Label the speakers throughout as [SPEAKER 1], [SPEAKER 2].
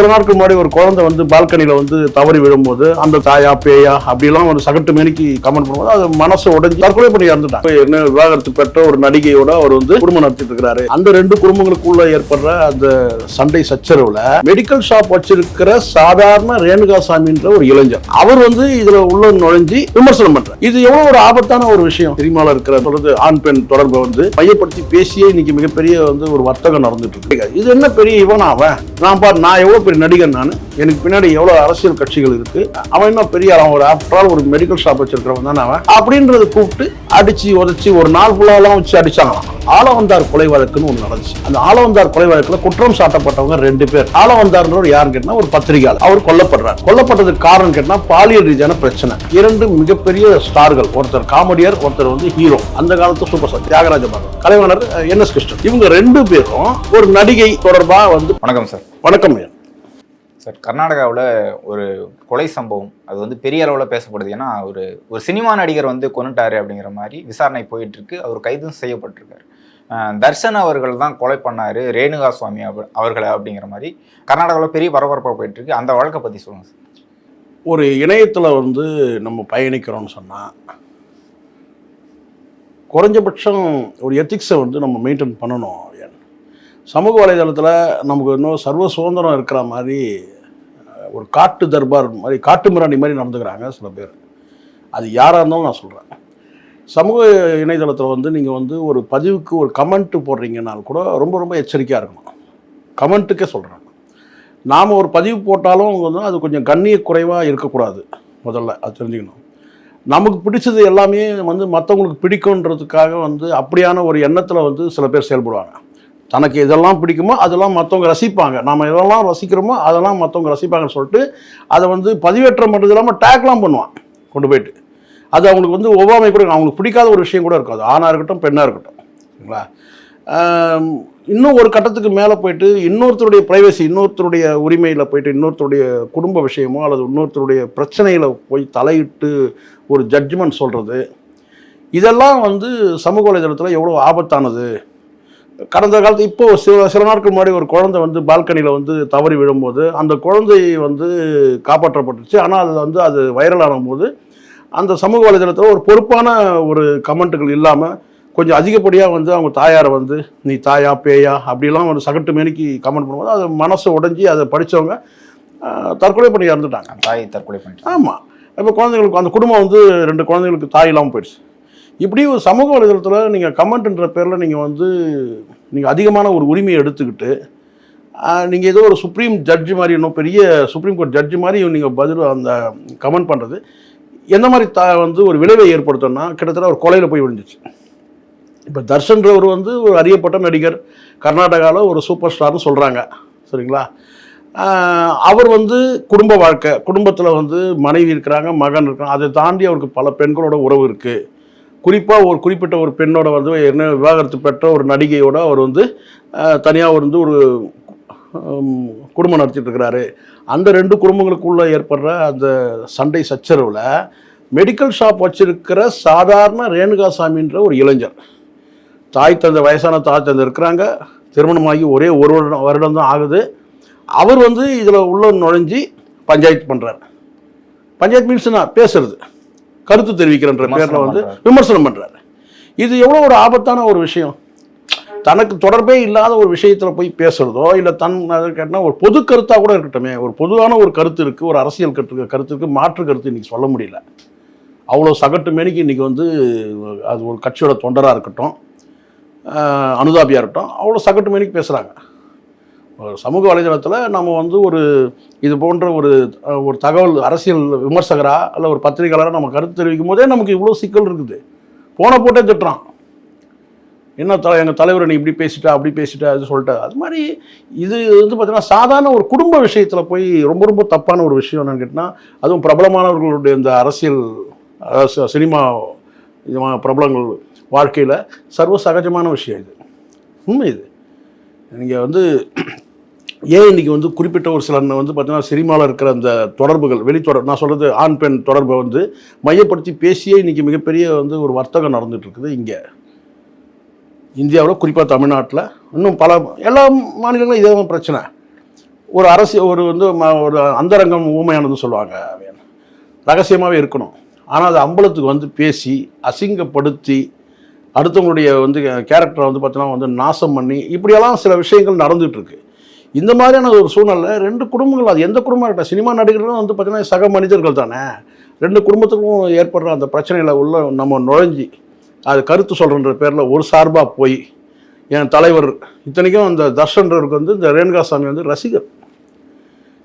[SPEAKER 1] சில நாட்கள் முன்னாடி ஒரு குழந்தை வந்து பால்கனியில் வந்து தவறி விழும்போது அந்த தாயா பேயா அப்படிலாம் ஒரு சகட்டு மேனிக்கு கமெண்ட் பண்ணும்போது அது மனசு உடஞ்சி தற்கொலை பண்ணி இறந்துட்டாங்க என்ன விவாகரத்து பெற்ற ஒரு நடிகையோட அவர் வந்து குடும்பம் நடத்திட்டு இருக்கிறாரு அந்த ரெண்டு குடும்பங்களுக்குள்ள ஏற்படுற அந்த சண்டை சச்சரவுல மெடிக்கல் ஷாப் வச்சிருக்கிற சாதாரண ரேணுகா சாமின்ற ஒரு இளைஞர். அவர் வந்து இதுல உள்ள நுழைஞ்சு விமர்சனம் பண்றாரு. இது எவ்வளவு ஒரு ஆபத்தான ஒரு விஷயம். சினிமாவில் இருக்கிற தொடர்ந்து ஆண் பெண் தொடர்பை வந்து மையப்படுத்தி பேசியே இன்னைக்கு மிகப்பெரிய வந்து ஒரு வர்த்தகம் நடந்துட்டு இருக்கு. இது என்ன பெரிய இவன் அவன் நான் பார் நான் எவ்வளவு பெரிய நடிகர் நான். எனக்கு பின்னாடி எவ்வளவு அரசியல் கட்சிகள் இருக்கு. அவன் என்ன பெரிய அவன் ஒரு ஆஃப்டர் ஆல் ஒரு மெடிக்கல் ஷாப் வச்சிருக்கிறவன் தானே அவன். அப்படின்றத கூப்பிட்டு அடிச்சு உதச்சி ஒரு நாள் ஃபுல்லாலாம் வச்சு அடிச்சாங்களாம். ஆலவந்தார் கொலை வழக்குன்னு ஒன்று நடந்துச்சு. அந்த ஆலவந்தார் கொலை வழக்குல குற்றம் சாட்டப்பட்டவங்க ரெண்டு பேர். ஆலவந்தார்ன்றவர் யாருன்னு கேட்டா ஒரு பத்திரிகையாளர். அவர் கொல்லப்படுறார். கொல்லப்பட்டதுக்கு காரணம் கேட்டா பாலியல் ரீதியான பிரச்சனை. இரண்டு மிகப்பெரிய ஸ்டார்கள். ஒருத்தர் காமெடியர் ஒருத்தர் வந்து ஹீரோ அந்த காலத்து super star Thiyagaraja Bharathi Kalaivanar N S Krishnan. இவங்க ரெண்டு பேரும் ஒரு நடிகை தொடர்பா வந்து
[SPEAKER 2] வணக்கம் சார்.
[SPEAKER 1] வணக்கம் ஐயா.
[SPEAKER 2] சார் கர்நாடகாவில் ஒரு கொலை சம்பவம். அது வந்து பெரிய அளவில் பேசப்படுது. ஏன்னா ஒரு ஒரு சினிமா நடிகர் வந்து கொண்டுட்டாரு அப்படிங்கிற மாதிரி விசாரணை போயிட்டுருக்கு. அவர் கைதும் செய்யப்பட்டிருக்காரு. தர்ஷன் அவர்கள் தான் கொலை பண்ணார் ரேணுகா சுவாமி அவர்களை அப்படிங்கிற மாதிரி. கர்நாடகாவில் பெரிய பரபரப்பாக போயிட்டுருக்கு. அந்த வழக்கை பற்றி சொல்லுங்கள் சார்.
[SPEAKER 1] ஒரு இணையத்தில் வந்து நம்ம பயணிக்கிறோம்னு சொன்னால் குறைஞ்சபட்சம் ஒரு எத்திக்ஸை வந்து நம்ம மெயின்டைன் பண்ணணும். சமூக வலைதளத்தில் நமக்கு இன்னும் சர்வ சுதந்திரம் இருக்கிற மாதிரி ஒரு காட்டு தர்பார் மாதிரி காட்டு மிராண்டி மாதிரி நடந்துக்கிறாங்க சில பேர். அது யாராக இருந்தாலும் நான் சொல்கிறேன் சமூக இணையதளத்தில் வந்து நீங்கள் வந்து ஒரு பதிவுக்கு ஒரு கமெண்ட்டு போடுறீங்கனால் கூட ரொம்ப ரொம்ப எச்சரிக்கையாக இருக்கணும். கமெண்ட்டுக்கே சொல்கிறேன் நாம் ஒரு பதிவு போட்டாலும் வந்து அது கொஞ்சம் கண்ணிய குறைவாக இருக்கக்கூடாது. முதல்ல அது தெரிஞ்சுக்கணும். நமக்கு பிடிச்சது எல்லாமே வந்து மற்றவங்களுக்கு பிடிக்குன்றதுக்காக வந்து அப்படியான ஒரு எண்ணத்தில் வந்து சில பேர் செயல்படுவாங்க. தனக்கு இதெல்லாம் பிடிக்குமோ அதெல்லாம் மற்றவங்க ரசிப்பாங்க. நாம் இதெல்லாம் ரசிக்கிறோமோ அதெல்லாம் மற்றவங்க ரசிப்பாங்கன்னு சொல்லிட்டு அதை வந்து பதிவேற்றம் பண்ணுறது இல்லாமல் டேக்லாம் பண்ணுவான் கொண்டு போயிட்டு. அது அவங்களுக்கு வந்து ஒவ்வாமை கூட அவங்களுக்கு பிடிக்காத ஒரு விஷயம் கூட இருக்காது. ஆணாக இருக்கட்டும் பெண்ணாக இருக்கட்டும். சரிங்களா? இன்னும் ஒரு கட்டத்துக்கு மேலே போயிட்டு இன்னொருத்தருடைய ப்ரைவசி இன்னொருத்தருடைய உரிமையில் போயிட்டு இன்னொருத்தருடைய குடும்ப விஷயமோ அல்லது இன்னொருத்தருடைய பிரச்சனையில் போய் தலையிட்டு ஒரு ஜட்ஜ்மெண்ட் சொல்கிறது இதெல்லாம் வந்து சமூக வலைதளத்தில் எவ்வளோ ஆபத்தானது? கடந்த காலத்து இப்போ சில சில நாட்கள் முன்னாடி ஒரு குழந்தை வந்து பால்கனியில் வந்து தவறி விழும்போது அந்த குழந்தை வந்து காப்பாற்றப்பட்டுச்சு. ஆனால் அது வந்து அது வைரலான போது அந்த சமூக வலைதளத்தில் ஒரு பொறுப்பான ஒரு கமெண்ட்டுகள் இல்லாமல் கொஞ்சம் அதிகப்படியாக வந்து அவங்க தாயாரை வந்து நீ தாயா பேயா? அப்படிலாம் ஒரு சகட்டு மேனிக்கு கமெண்ட் பண்ணும்போது அது மனசு உடைஞ்சி அதை படித்தவங்க தற்கொலை பண்ணி இறந்துட்டாங்க.
[SPEAKER 2] தாய் தற்கொலை பண்ணிட்டு
[SPEAKER 1] ஆமாம் இப்போ குழந்தைங்களுக்கு அந்த குடும்பம் வந்து ரெண்டு குழந்தைங்களுக்கு தாய் இல்லாமல் போயிடுச்சு. இப்படி ஒரு சமூக வலைதளத்தில் நீங்கள் கமெண்ட்ன்ற பேரில் நீங்கள் வந்து நீங்கள் அதிகமான ஒரு உரிமையை எடுத்துக்கிட்டு நீங்கள் ஏதோ ஒரு சுப்ரீம் ஜட்ஜு மாதிரி இன்னும் பெரிய சுப்ரீம் கோர்ட் ஜட்ஜு மாதிரி நீங்கள் பதில் அந்த கமெண்ட் பண்ணுறது எந்த மாதிரி த வந்து ஒரு விளைவை ஏற்படுத்தணும்னா கிட்டத்தட்ட ஒரு கொலையில் போய் விழுந்துச்சு. இப்போ தர்ஷன்றவர் வந்து ஒரு அறியப்பட்ட நடிகர் கர்நாடகாவில் ஒரு சூப்பர் ஸ்டார்னு சொல்கிறாங்க சரிங்களா? அவர் வந்து குடும்ப வாழ்க்கை குடும்பத்தில் வந்து மனைவி இருக்கிறாங்க மகன் இருக்காங்க அதை தாண்டி அவருக்கு பல பெண்களோட உறவு இருக்குது குறிப்பாக ஒரு குறிப்பிட்ட ஒரு பெண்ணோட வந்து என்ன விவாகரத்து பெற்ற ஒரு நடிகையோட அவர் வந்து தனியாக வந்து ஒரு குடும்பம் நடத்திட்டு இருக்கிறாரு. அந்த ரெண்டு குடும்பங்களுக்குள்ளே ஏற்படுற அந்த சண்டை சச்சரவில் மெடிக்கல் ஷாப் வச்சிருக்கிற சாதாரண ரேணுகாசாமின்ற ஒரு இளைஞர். தாய் தந்தை வயசான தாய் தந்தை இருக்கிறாங்க. திருமணமாகி ஒரே ஒரு வருடம் வருடம் தான் ஆகுது. அவர் வந்து இதில் உள்ள நுழைஞ்சி பஞ்சாயத்து பண்ணுறாரு பஞ்சாயத்து மீன்ஸ்னா பேசுறது. கருத்து தெரிவிக்கிறன்ற பேரில் வந்து. விமர்சனம் பண்ணுறாரு இது எவ்வளோ ஒரு ஆபத்தான ஒரு விஷயம்? தனக்கு தொடர்பே இல்லாத ஒரு விஷயத்தில் போய் பேசுறதோ இல்லை தன் கேட்டால் ஒரு பொது கருத்தாக கூட இருக்கட்டுமே. ஒரு பொதுவான ஒரு கருத்து இருக்குது ஒரு அரசியல் கருத்து கருத்துக்கு மாற்று கருத்து இன்னைக்கு சொல்ல முடியல. அவ்வளோ சகட்டு மேனிக்கு இன்னைக்கு வந்து அது ஒரு கட்சியோட தொண்டராக இருக்கட்டும் அனுதாபியாக இருக்கட்டும் அவ்வளோ சகட்டு மேனிக்கு பேசுகிறாங்க சமூக வலைதளத்தில் நம்ம வந்து ஒரு இது போன்ற ஒரு ஒரு தகவல் அரசியல் விமர்சகராக அல்ல ஒரு பத்திரிகையாளராக நம்ம கருத்து தெரிவிக்கும் போதே நமக்கு இவ்வளோ சிக்கல் இருக்குது. போன போட்டே திட்டுறான். என்ன தலை எங்கள் தலைவர் நீ இப்படி பேசிட்டா அப்படி பேசிட்டா அது சொல்லிட்டா. அது மாதிரி இது வந்து பார்த்தீங்கன்னா சாதாரண ஒரு குடும்ப விஷயத்தில் போய் ரொம்ப ரொம்ப தப்பான ஒரு விஷயம் என்னென்னு கேட்டால் அதுவும் பிரபலமானவர்களுடைய இந்த அரசியல் சினிமா பிரபலங்கள் வாழ்க்கையில் சர்வ சகஜமான விஷயம் இது. உண்மை இது. நீங்கள் வந்து ஏன் இன்னைக்கு வந்து குறிப்பிட்ட ஒரு சில வந்து பார்த்தீங்கன்னா சினிமாவில் இருக்கிற அந்த தொடர்புகள் வெளித்தொடர் நான் சொல்கிறது ஆண் பெண் தொடர்பை வந்து மையப்படுத்தி பேசியே இன்றைக்கி மிகப்பெரிய வந்து ஒரு வர்த்தகம் நடந்துகிட்டு இருக்குது இங்கே. இந்தியாவில் குறிப்பாக தமிழ்நாட்டில் இன்னும் பல எல்லா மாநிலங்களும் இதே தான் பிரச்சனை. ஒரு அரசு ஒரு வந்து ம- ஒரு அந்தரங்கம் ஊமையானதுன்னு சொல்லுவாங்க ரகசியமாகவே இருக்கணும். ஆனால் அது அம்பலத்துக்கு வந்து பேசி அசிங்கப்படுத்தி அடுத்தவங்களுடைய வந்து கேரக்டரை வந்து பார்த்தீங்கன்னா வந்து நாசம் பண்ணி இப்படியெல்லாம் சில விஷயங்கள் நடந்துகிட்ருக்கு இந்த மாதிரியான ஒரு சூழ்நிலை ரெண்டு குடும்பங்கள் அது எந்த குடும்பம் இருக்கட்டும் சினிமா நடிகர்களும் வந்து பார்த்திங்கன்னா சக மனிதர்கள் தானே. ரெண்டு குடும்பத்துக்கும் ஏற்படுற அந்த பிரச்சனையில் உள்ள நம்ம நுழைஞ்சி அது கருத்து சொல்கிறன்ற பேரில் ஒரு சார்பாக போய் என் தலைவர் இத்தனைக்கும் அந்த தர்ஷன்றவருக்கு வந்து இந்த ரேணுகா சாமி வந்து ரசிகர்.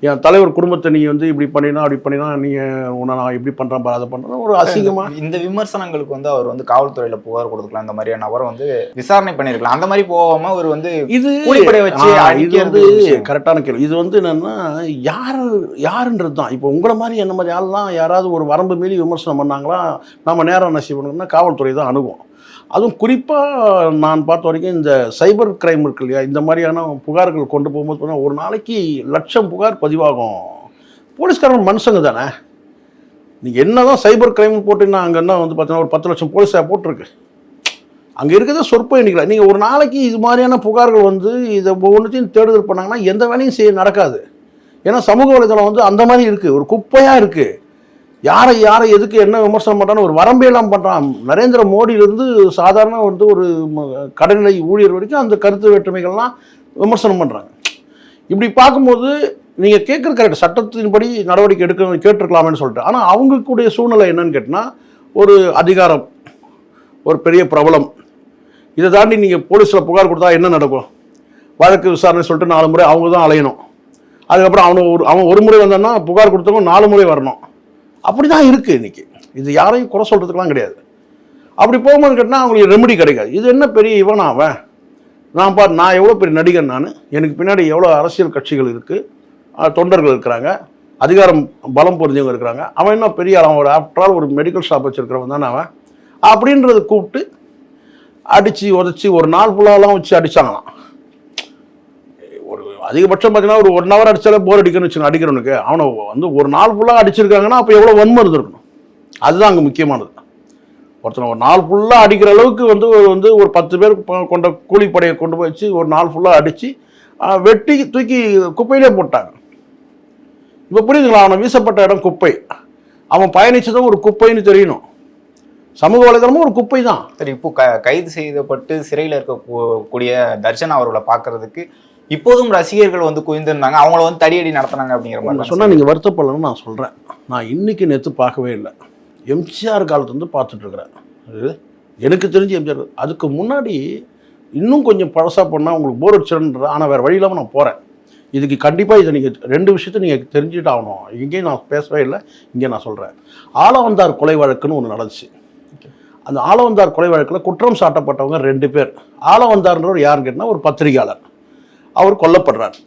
[SPEAKER 1] என் தலைவர் குடும்பத்தை நீ வந்து இப்படி பண்ணினா அப்படி பண்ணினா நீ உன்னை நான் இப்படி பண்ணுறேன் பாரு அதை பண்ணுறேன் ஒரு அசிங்கமாக
[SPEAKER 2] இந்த விமர்சனங்களுக்கு வந்து அவர் வந்து காவல்துறையில புகார் கொடுக்கலாம் இந்த மாதிரியான நபரை வந்து விசாரணை பண்ணிருக்கலாம் அந்த மாதிரி போகாம அவர் வந்து
[SPEAKER 1] இது
[SPEAKER 2] வச்சு
[SPEAKER 1] இது வந்து. கரெக்டான கேள்வி. இது வந்து என்னன்னா யார் யாருன்றது தான். இப்போ உங்களை மாதிரி என்ன மாதிரி ஆள்லாம் யாராவது ஒரு வரம்பு மீறி விமர்சனம் பண்ணாங்களா நம்ம நேரம் நசி பண்ணணும்னா காவல்துறை தான் அணுகும். அதுவும் குறிப்பாக நான் பார்த்த வரைக்கும் இந்த சைபர் கிரைம் இருக்கு இல்லையா இந்த மாதிரியான புகார்கள் கொண்டு போகும்போது பார்த்தா ஒரு நாளைக்கு லட்சம் புகார் பதிவாகும். போலீஸ்காரன் மனுஷங்க தானே. நீங்கள் என்ன தான் சைபர் கிரைம் போட்டிங்கன்னா அங்கே என்ன வந்து பார்த்தீங்கன்னா ஒரு பத்து லட்சம் போலீஸாக போட்டிருக்கு. அங்கே இருக்கிறத சொற்ப எண்ணிக்கலாம். நீங்கள் ஒரு நாளைக்கு இது மாதிரியான புகார்கள் வந்து இதை ஒவ்வொன்றையும் தேடுதல் பண்ணாங்கன்னா எந்த வேலையும் செய்ய நடக்காது. ஏன்னா சமூக வலைதளம் வந்து அந்த மாதிரி இருக்குது ஒரு குப்பையாக இருக்குது யாரை யாரை எதுக்கு என்ன விமர்சனம் பண்ணுறான்னு ஒரு வரம்பையெல்லாம் பண்ணுறான் நரேந்திர மோடியிலிருந்து சாதாரண வந்து ஒரு ம- கடைநிலை ஊழியர் வரைக்கும் அந்த கருத்து வேற்றுமைகள்லாம் விமர்சனம் பண்ணுறாங்க இப்படி பார்க்கும்போது நீங்கள் கேட்குற கரெக்ட் சட்டத்தின்படி நடவடிக்கை எடுக்க கேட்டிருக்கலாமேன்னு சொல்லிட்டு. ஆனால் அவங்களுக்குடைய சூழ்நிலை என்னன்னு கேட்டால் ஒரு அதிகாரம் ஒரு பெரிய பிரபலம். இதை தாண்டி நீங்கள் போலீஸில் புகார் கொடுத்தா என்ன நடக்கும்? வழக்கு விசாரணை சொல்லிட்டு நாலு முறை அவங்க தான் அலையணும். அதுக்கப்புறம் அவனை ஒரு அவன் ஒரு முறை வந்தான்னா புகார் கொடுத்தவங்க நாலு முறை வரணும். அப்படி தான் இருக்குது இன்றைக்கி இது யாரையும் குறை சொல்கிறதுக்கெலாம் கிடையாது. அப்படி போகும்போது கேட்டால் அவங்களுக்கு ரெமெடி கிடைக்காது. இது என்ன பெரிய இவன் அவன் நான் பார் நான் எவ்வளோ பெரிய நடிகர் நான்? எனக்கு பின்னாடி எவ்வளோ அரசியல் கட்சிகள் இருக்குது தொண்டர்கள் இருக்கிறாங்க. அதிகாரம் பலம் புரிஞ்சவங்க இருக்கிறாங்க. அவன் என்ன பெரிய அவன் ஒரு ஆஃப்டர் ஆல் ஒரு மெடிக்கல் ஷாப் வச்சுருக்கிறவன் தானே அவன். அப்படின்றத கூப்பிட்டு அடித்து உதச்சி ஒரு நாள் ஃபுல்லாலாம் வச்சு அடிச்சாங்களாம். அதிகபட்சம் பார்த்தீங்கன்னா ஒரு ஒன் ஹவர் அடிச்சாலே போர் அடிக்கணும்னு வச்சுக்கோங்க அடிக்கிறவனுக்கு. அவனை வந்து ஒரு நாள் ஃபுல்லாக அடிச்சிருக்காங்கன்னா அப்போ எவ்வளோ வன்மம் இருந்திருக்கணும். அதுதான் அங்கே முக்கியமானது. ஒருத்தனை ஒரு நாள் ஃபுல்லாக அடிக்கிற அளவுக்கு வந்து ஒரு வந்து ஒரு பத்து பேர் கொண்ட கூலிப்படையை கொண்டு போய் வச்சு ஒரு நாள் ஃபுல்லாக அடித்து வெட்டி தூக்கி குப்பையிலே போட்டாங்க. இப்போ புரியுதுங்களா? அவனை வீசப்பட்ட இடம் குப்பை. அவன் பயணிச்சதும் ஒரு குப்பைன்னு தெரியணும். சமூக வலைதளமும் ஒரு குப்பை தான்
[SPEAKER 2] சரி இப்போ க- கைது செய்யப்பட்டு சிறையில் இருக்கக்கூடிய தர்ஷன் அவர்களை பார்க்கறதுக்கு இப்போதும் ரசிகர்கள் வந்து குவிந்திருந்தாங்க. அவங்கள வந்து தடியடி நடத்துனாங்க அப்படிங்கிற மாதிரி
[SPEAKER 1] சொன்னால் நீங்கள் வருத்தப்படலன்னு நான் சொல்கிறேன் நான் இன்னைக்கு நேற்று பார்க்கவே இல்லை. எம்ஜிஆர் காலத்துலேருந்து பார்த்துட்ருக்குறேன் எனக்கு தெரிஞ்சு எம்ஜிஆர் அதுக்கு முன்னாடி இன்னும் கொஞ்சம் பழசாக பண்ணால் உங்களுக்கு போர் அடிச்சிடன்ற ஆனால் வேறு வழி இல்லாமல் நான் போகிறேன் இதுக்கு கண்டிப்பாக இதை நீங்கள் ரெண்டு விஷயத்தை நீங்கள் தெரிஞ்சுட்டு ஆகணும். இங்கேயும் நான் பேசவே இல்லை இங்கே நான் சொல்கிறேன் ஆலவந்தார் கொலை வழக்குன்னு ஒன்று நடந்துச்சு. அந்த ஆலவந்தார் கொலை வழக்கில் குற்றம் சாட்டப்பட்டவங்க ரெண்டு பேர். ஆலவந்தார்ன்றவர் யாருன்னு கேட்டால் ஒரு பத்திரிகையாளர். அவர் கொல்லப்படுறார்.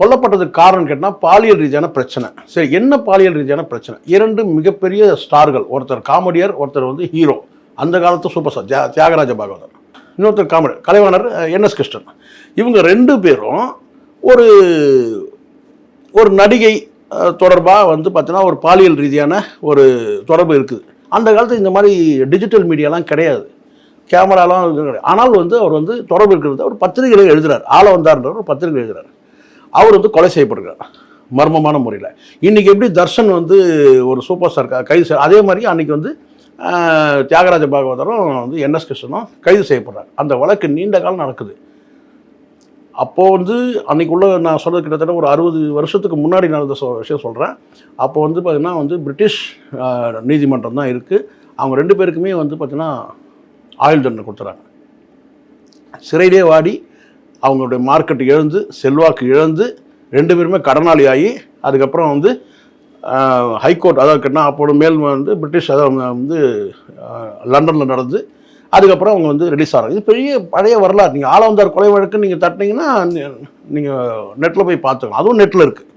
[SPEAKER 1] கொல்லப்பட்டதுக்கு காரணம் கேட்டால் பாலியல் ரீதியான பிரச்சனை. சரி என்ன பாலியல் ரீதியான பிரச்சனை? இரண்டு மிகப்பெரிய ஸ்டார்கள். ஒருத்தர் காமெடியர் ஒருத்தர் வந்து ஹீரோ. அந்த காலத்து சூப்பர் ஸ்டார் தியா தியாகராஜ பாகவதர். இன்னொருத்தர் காமெடி கலைவாணர் என்எஸ் கிருஷ்ணன். இவங்க ரெண்டு பேரும் ஒரு ஒரு நடிகை தொடர்பாக வந்து பார்த்தீங்கன்னா ஒரு பாலியல் ரீதியான ஒரு தொடர்பு இருக்குது. அந்த காலத்தில் இந்த மாதிரி டிஜிட்டல் மீடியாலாம் கிடையாது. கேமராலாம் கிடையாது. ஆனால் வந்து அவர் வந்து தொடர்பு இருக்கிறது அவர் பத்திரிகைகளை எழுதுறார். ஆள வந்தார்ன்ற ஒரு பத்திரிகை எழுதுறாரு. அவர் வந்து கொலை செய்யப்படுகிறார் மர்மமான முறையில். இன்றைக்கி எப்படி தர்ஷன் வந்து ஒரு சூப்பர் ஸ்டார் கைது செய்ய அதே மாதிரி அன்றைக்கி வந்து தியாகராஜ பாகவதரும் வந்து என்எஸ் கிருஷ்ணனும் கைது செய்யப்படுறார். அந்த வழக்கு நீண்ட காலம் நடக்குது. அப்போது வந்து அன்னைக்குள்ள நான் சொல்கிறது கிட்டத்தட்ட ஒரு அறுபது வருஷத்துக்கு முன்னாடி நடந்த சொ விஷயம் சொல்கிறேன் அப்போ வந்து பார்த்திங்கன்னா வந்து பிரிட்டிஷ் நீதிமன்றம் தான் இருக்குது அவங்க ரெண்டு பேருக்குமே வந்து பார்த்திங்கன்னா ஆயுள் தண்டனை கொடுத்துறாங்க. சிறையிலே வாடி அவங்களுடைய மார்க்கெட் இழந்து செல்வாக்கு இழந்து ரெண்டு பேருமே கடனாளி ஆகி அதுக்கப்புறம் வந்து ஹைகோர்ட் அதாவது கேட்டால் அப்போது மேல் வந்து பிரிட்டிஷ் அதாவது வந்து லண்டனில் நடந்து அதுக்கப்புறம் அவங்க வந்து ரிலீஸ் ஆகிறாங்க இது பெரிய பழைய வரலாறு. நீங்கள் ஆலவந்தார் கொலை வழக்கு நீங்கள் தட்டினீங்கன்னா நீங்கள் நெட்டில் போய் பார்த்துக்கலாம். அதுவும் நெட்டில் இருக்குது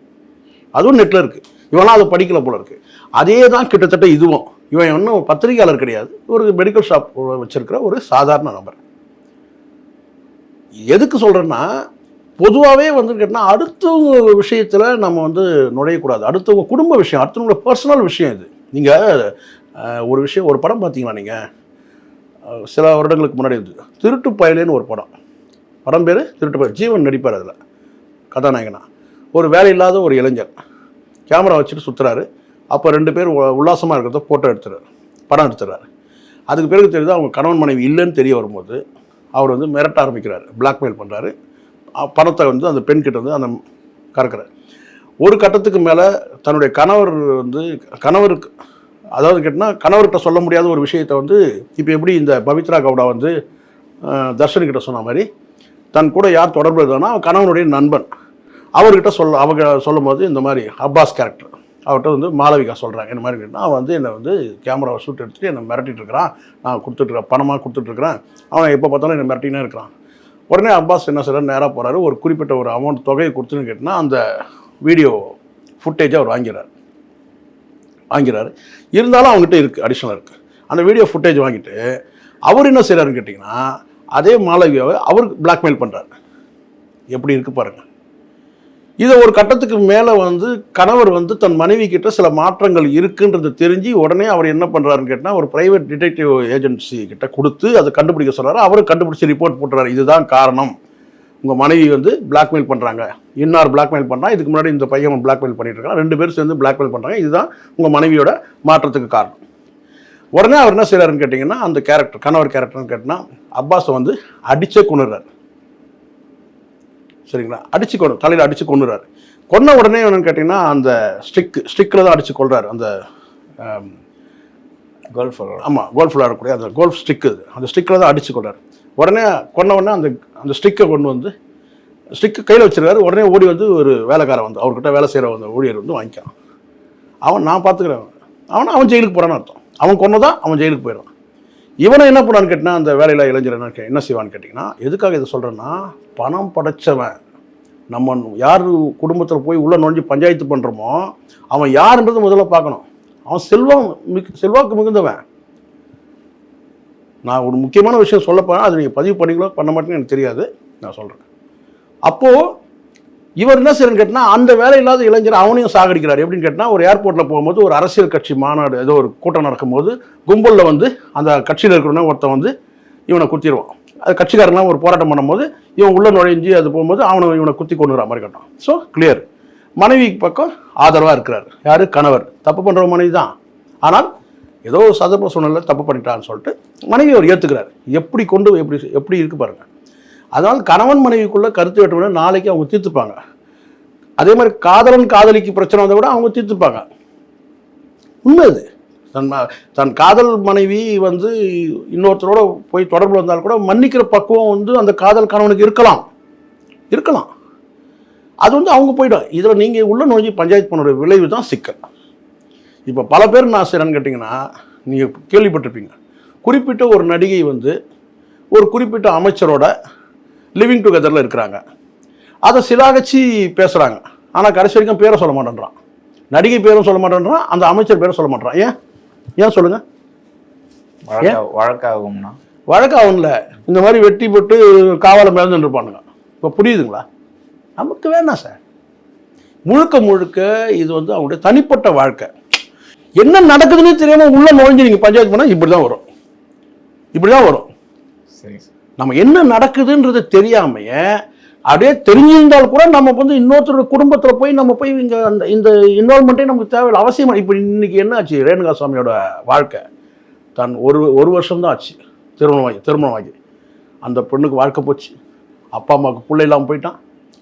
[SPEAKER 1] அதுவும் நெட்டில் இருக்குது இவெல்லாம் அதை படிக்கல போல இருக்குது அதே தான் கிட்டத்தட்ட இதுவும். இவன் ஒன்றும் பத்திரிகையாளர் கிடையாது. ஒரு மெடிக்கல் ஷாப் வச்சிருக்கிற ஒரு சாதாரண நபர். எதுக்கு சொல்கிறேன்னா பொதுவாகவே வந்து கேட்டால் அடுத்தவங்க விஷயத்தில் நம்ம வந்து நுழையக்கூடாது. அடுத்தவங்க குடும்ப விஷயம் அடுத்தவங்களோட பர்சனல் விஷயம் இது. நீங்கள் ஒரு விஷயம் ஒரு படம் பார்த்தீங்களா நீங்கள் சில வருடங்களுக்கு முன்னாடி இருந்தது திருட்டு பயலேன்னு ஒரு படம். படம் பேர் திருட்டு பயல். ஜீவன் நடிப்பார் அதில். கதாநாயகனா. ஒரு வேலையில்லாத ஒரு இளைஞர். கேமரா வச்சுட்டு சுற்றுறாரு அப்போ ரெண்டு பேர் உல்லாசமாக இருக்கிறத ஃபோட்டோ எடுத்துறாரு படம் எடுத்துறாரு அதுக்கு பிறகு தெரியுது அவங்க கணவன் மனைவி இல்லைன்னு தெரிய வரும்போது அவர் வந்து மிரட்ட ஆரம்பிக்கிறாரு. பிளாக்மெயில் பண்ணுறாரு பணத்தை வந்து அந்த பெண்கிட்ட வந்து அந்த கறக்கிறார். ஒரு கட்டத்துக்கு மேலே தன்னுடைய கணவர் வந்து கணவருக்கு அதாவது கேட்டால் கணவர்கிட்ட சொல்ல முடியாத ஒரு விஷயத்தை வந்து இப்போ எப்படி இந்த பவித்ரா கவுடா வந்து தர்ஷன்கிட்ட சொன்ன மாதிரி தன் கூட யார் தொடர்பு இருந்தானா கணவனுடைய நண்பன். அவர்கிட்ட சொல்ல அவங்க சொல்லும்போது இந்த மாதிரி அப்பாஸ் கேரக்டர் அவர்கிட்ட வந்து மாளவிகா சொல்கிறாங்க இந்த மாதிரி கேட்டால் அவன் வந்து என்னை வந்து கேமராவை ஷூட் எடுத்துட்டு என்னை மிரட்டிட்டு இருக்கிறான். நான் கொடுத்துட்ருக்கேன் பணமாக கொடுத்துட்ருக்குறேன் அவன் எப்போ பார்த்தாலும் என்னை மிரட்டினே இருக்கிறான். உடனே அப்பாஸ் என்ன செய்றாரு நேராக போகிறாரு ஒரு குறிப்பிட்ட ஒரு அமௌண்ட் தொகையை கொடுத்துன்னு கேட்டினா அந்த வீடியோ ஃபுட்டேஜை அவர் வாங்கிறார் வாங்கிறாரு இருந்தாலும் அவங்ககிட்ட இருக்குது அடிஷ்னலாக இருக்குது அந்த வீடியோ ஃபுட்டேஜ் வாங்கிட்டு அவர் என்ன செய்கிறாருன்னு கேட்டிங்கன்னா அதே மாளவியாவை அவருக்கு பிளாக்மெயில் பண்ணுறாரு எப்படி இருக்குது பாருங்கள் இதை ஒரு கட்டத்துக்கு மேலே வந்து கணவர் வந்து தன் மனைவி கிட்ட சில மாற்றங்கள் இருக்குன்றது தெரிஞ்சு உடனே அவர் என்ன பண்ணுறாருன்னு கேட்டால் ஒரு ப்ரைவேட் டிடெக்டிவ் ஏஜென்சி கிட்ட கொடுத்து அதை கண்டுபிடிக்க சொல்கிறாரு அவரும் கண்டுபிடிச்சி ரிப்போர்ட் போட்டுறாரு. இதுதான் காரணம். உங்கள் மனைவி வந்து பிளாக்மெயில் பண்ணுறாங்க இன்னார் பிளாக்மெயில் பண்ணுறான் இதுக்கு முன்னாடி இந்த பையன் பிளாக்மெயில் பண்ணிட்டு இருக்கான். ரெண்டு பேரும் சேர்ந்து பிளாக்மெயில் பண்ணுறாங்க இதுதான் உங்கள் மனைவியோட மாற்றத்துக்கு காரணம். உடனே அவர் என்ன செய்கிறாருன்னு கேட்டிங்கன்னா அந்த கேரக்டர் கணவர் கேரக்டர்னு கேட்டினா அப்பாஸை வந்து அடிச்சே கொண்டுறாரு சரிங்களா? அடிச்சு கொண்டு தலையில் அடிச்சு கொண்டுறாரு கொன்ன உடனே என்னன்னு கேட்டிங்கன்னா அந்த ஸ்டிக் ஸ்டிக்கில் தான் அடிச்சு கொள்றாரு. அந்த
[SPEAKER 2] கோல்ஃப்
[SPEAKER 1] ஆமாம் கோல்ஃப் விளையாடக்கூடிய அந்த கோல்ஃப் ஸ்டிக்கு அந்த ஸ்டிக்கில் தான் அடிச்சு கொள்றாரு. உடனே கொன்ன உடனே அந்த அந்த ஸ்டிக்கை கொண்டு வந்து ஸ்டிக்கு கையில் வச்சிருக்காரு. உடனே ஓடி வந்து ஒரு வேலைக்காரன் வந்து அவர்கிட்ட வேலை செய்கிற அந்த ஊழியர் வந்து வாங்கிக்கான் அவன் நான் பார்த்துக்கிறேன் அவன் அவன் ஜெயிலுக்கு போகிறான்னு அர்த்தம். அவன் கொன்னதான் அவன் ஜெயிலுக்கு போயிடுறான். இவனை என்ன பண்ணான்னு கேட்டினா அந்த வேலையில் இளைஞர் என்ன என்ன செய்வான்னு கேட்டிங்கன்னா எதுக்காக இதை சொல்கிறேன்னா பணம் படைச்சவன். நம்ம யார் குடும்பத்தில் போய் உள்ளே நுழைஞ்சு பஞ்சாயத்து பண்ணுறோமோ அவன் யாருன்றது முதல்ல பார்க்கணும். அவன் செல்வம் மிக் செல்வாக்கு மிகுந்தவன். நான் ஒரு முக்கியமான விஷயம் சொல்லப்போனால் அது நீங்கள் பதிவு பண்ணீங்களோ பண்ண மாட்டேன்னு எனக்கு தெரியாது. நான் சொல்கிறேன் அப்போது இவர் என்ன செய்யறன்னு கேட்டால் அந்த வேலை இல்லாத இளைஞர் அவனையும் சாகடிக்கிறார். எப்படின்னு கேட்டால் ஒரு ஏர்போர்ட்டில் போகும்போது ஒரு அரசியல் கட்சி மாநாடு ஏதோ ஒரு கூட்டம் நடக்கும்போது கும்பலில் வந்து அந்த கட்சியில் இருக்கிறவன ஒருத்தன் வந்து இவனை குத்திடுவான் அது கட்சிக்காரங்களாம் ஒரு போராட்டம் பண்ணும்போது இவன் உள்ள நுழைஞ்சு அது போகும்போது அவனை இவனை குத்தி கொண்டுற மாதிரி கட்டும். ஸோ கிளியர் மனைவி பக்கம் ஆதரவாக இருக்கிறார். யார்? கணவர். தப்பு பண்ணுற மனைவி தான். ஆனால் ஏதோ சதர்ப்ப சூழ்நிலை தப்பு பண்ணிட்டான்னு சொல்லிட்டு மனைவி அவர் ஏற்றுக்கிறார் எப்படி கொண்டு எப்படி எப்படி இருக்கு பாருங்கள் அதனால் கணவன் மனைவிக்குள்ளே கருத்து வேற்றுமை நாளைக்கு அவங்க தீர்த்துப்பாங்க. அதே மாதிரி காதலன் காதலிக்கு பிரச்சனை வந்தால் கூட அவங்க தீர்த்துப்பாங்க. உண்மை அது. தன் தன் காதல் மனைவி வந்து இன்னொருத்தரோட போய் தொடர்பு வந்தால் கூட மன்னிக்கிற பக்குவம் வந்து அந்த காதல் கணவனுக்கு இருக்கலாம். இருக்கலாம். அது வந்து அவங்க போயிடும். இதில் நீங்கள் உள்ள நோஞ்சி பஞ்சாயத்து பண்ணுற விளைவு தான் சிக்கல். இப்போ பல பேர் நான் செய்கிறேன்னு கேட்டிங்கன்னா நீங்கள் கேள்விப்பட்டிருப்பீங்க. குறிப்பிட்ட ஒரு நடிகை வந்து ஒரு குறிப்பிட்ட அமைச்சரோட லிவிங் டுகெதரில் இருக்கிறாங்க. அதை சிலாகச்சி பேசுகிறாங்க ஆனால் கடைசி வரைக்கும் பேரை சொல்ல மாட்டேன்றான். நடிகை பேரும் சொல்ல மாட்டேன்றான் அந்த அமைச்சர் பேரை சொல்ல மாட்டேறான் ஏன்? ஏன் சொல்லுங்கள்
[SPEAKER 2] வழக்கா வழக்காகும்னா?
[SPEAKER 1] வழக்காகும்ல. இந்த மாதிரி வெட்டி போட்டு காவலை மேலந்துட்டு இருப்பானுங்க இப்போ புரியுதுங்களா? நமக்கு வேணாம் சார். முழுக்க முழுக்க இது வந்து அவங்களுடைய தனிப்பட்ட வாழ்க்கை. என்ன நடக்குதுன்னு தெரியாம உள்ள நுழைஞ்சு நீங்க பஞ்சாயத்து பண்ணா இப்படி தான் வரும். இப்படி தான் வரும்.
[SPEAKER 2] சரி சார்.
[SPEAKER 1] நம்ம என்ன நடக்குதுன்றது தெரியாமையே அப்படியே தெரிஞ்சிருந்தால் கூட நம்ம வந்து இன்னொருத்தரோட குடும்பத்தில் போய் நம்ம போய் இங்கே அந்த இந்த இன்வால்மெண்ட்டே நமக்கு தேவையில்லை. அவசியம் இப்போ இன்னைக்கு என்ன ஆச்சு? ரேணுகா சுவாமியோட வாழ்க்கை. தான் ஒரு ஒரு வருஷம் தான் ஆச்சு. திருமணமாகி திருமணமாகி அந்த பொண்ணுக்கு வாழ்க்கை போச்சு. அப்பா அம்மாவுக்கு பிள்ளை இல்லாமல் போயிட்டான்.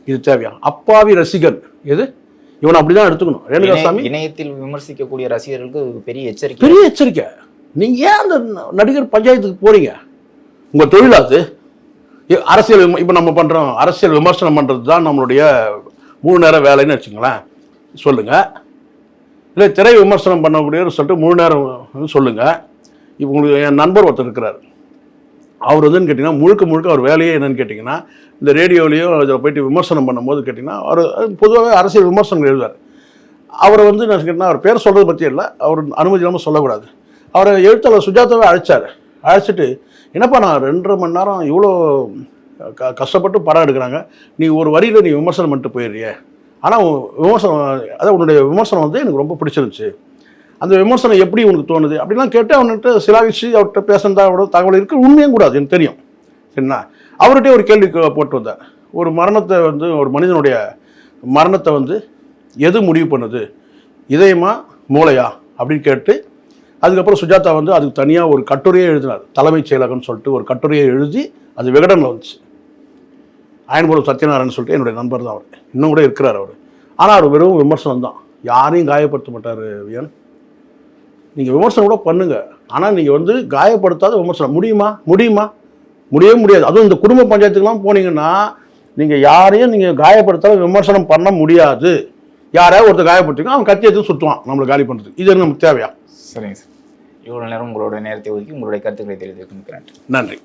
[SPEAKER 1] இது தேவையா அப்பாவி ரசிகன். எது? இவனை அப்படி தான் எடுத்துக்கணும். ரேணுகா சாமி?
[SPEAKER 2] இணையத்தில் விமர்சிக்கக்கூடிய ரசிகர்களுக்கு பெரிய எச்சரிக்கை.
[SPEAKER 1] பெரிய எச்சரிக்கை. நீங்க ஏன் அந்த நடிகர் பஞ்சாயத்துக்கு போறீங்க? உங்கள் தொழிலாது அது. அரசியல் விம- நம்ம பண்ணுறோம் அரசியல் விமர்சனம் பண்ணுறது தான் நம்மளுடைய மூணு நேரம் வேலைன்னு வச்சுங்களேன். சொல்லுங்கள் இல்லை திரை விமர்சனம் பண்ணக்கூடியவர் சொல்லிட்டு மூணு நேரம் சொல்லுங்கள் இப்போ உங்களுக்கு என் நண்பர் ஒருத்தர் இருக்கிறார். அவர் வந்துன்னு கேட்டிங்கன்னா முழுக்க முழுக்க அவர் வேலையே என்னன்னு கேட்டிங்கன்னா இந்த ரேடியோலேயோ அதில் போயிட்டு விமர்சனம் பண்ணும்போது கேட்டிங்கன்னா அவர் பொதுவாகவே அரசியல் விமர்சனங்கள் எழுதுவார். அவரை வந்து என்ன கேட்டால் அவர் பேர் சொல்கிறது பற்றி இல்லை அவர் அனுமதி இல்லாமல் சொல்லக்கூடாது. அவரை எழுத்தாளர் சுஜாதாவை அழைச்சார். அழைச்சிட்டு என்னப்பா நான் ரெண்டரை மணி நேரம் இவ்வளோ க கஷ்டப்பட்டு படம் எடுக்கிறாங்க. நீ ஒரு வரியில் நீ விமர்சனம் பண்ணிட்டு போயிடுறிய. ஆனால் விமர்சனம் அதான் உன்னுடைய விமர்சனம் வந்து எனக்கு ரொம்ப பிடிச்சிருந்துச்சு. அந்த விமர்சனம் எப்படி உனக்கு தோணுது? அப்படிலாம் கேட்டு அவன்கிட்ட சிலாகிச்சு அவர்கிட்ட பேசுனதா அவரோட தகவல் இருக்குது உண்மையும் கூடாது எனக்கு தெரியும். சரிங்களா அவர்கிட்டே ஒரு கேள்வி போட்டு வந்தார் ஒரு மரணத்தை வந்து ஒரு மனிதனுடைய மரணத்தை வந்து எது முடிவு பண்ணுது? இதயமா மூளையா? அப்படின்னு கேட்டு அதுக்கப்புறம் சுஜாதா வந்து அதுக்கு தனியாக ஒரு கட்டுரையை எழுதினார். தலைமைச் செயலகம்னு சொல்லிட்டு ஒரு கட்டுரையை எழுதி அது விகடனில் வந்துச்சு. அயன்புரம் சத்யநாராயணன் சொல்லிட்டு என்னுடைய நண்பர் தான் அவர். இன்னும் கூட இருக்கிறார் அவர். ஆனால் அவர் வெறும் விமர்சனம் தான். யாரையும் காயப்படுத்த மாட்டார் வியன் நீங்கள் விமர்சனம் கூட பண்ணுங்க. ஆனால் நீங்கள் வந்து காயப்படுத்தாத விமர்சனம். முடியுமா? முடியுமா? முடியவே முடியாது. அதுவும் இந்த குடும்ப பஞ்சாயத்துக்கெல்லாம் போனீங்கன்னா நீங்கள் யாரையும் நீங்கள் காயப்படுத்தாத விமர்சனம் பண்ண முடியாது. யாரையாவது ஒருத்தர் காயப்படுத்திக்கோ அவன் கத்தி எடுத்து சுற்றுவான் நம்மளை காலி பண்ணுறதுக்கு இது நமக்கு தேவையா?
[SPEAKER 2] சரிங்க சார். இவ்வளோ நேரம் உங்களோட நேரத்தை ஒதுக்கி உங்களுடைய கருத்துக்களை தெரிவித்துக்கு நன்றி.
[SPEAKER 1] நன்றி.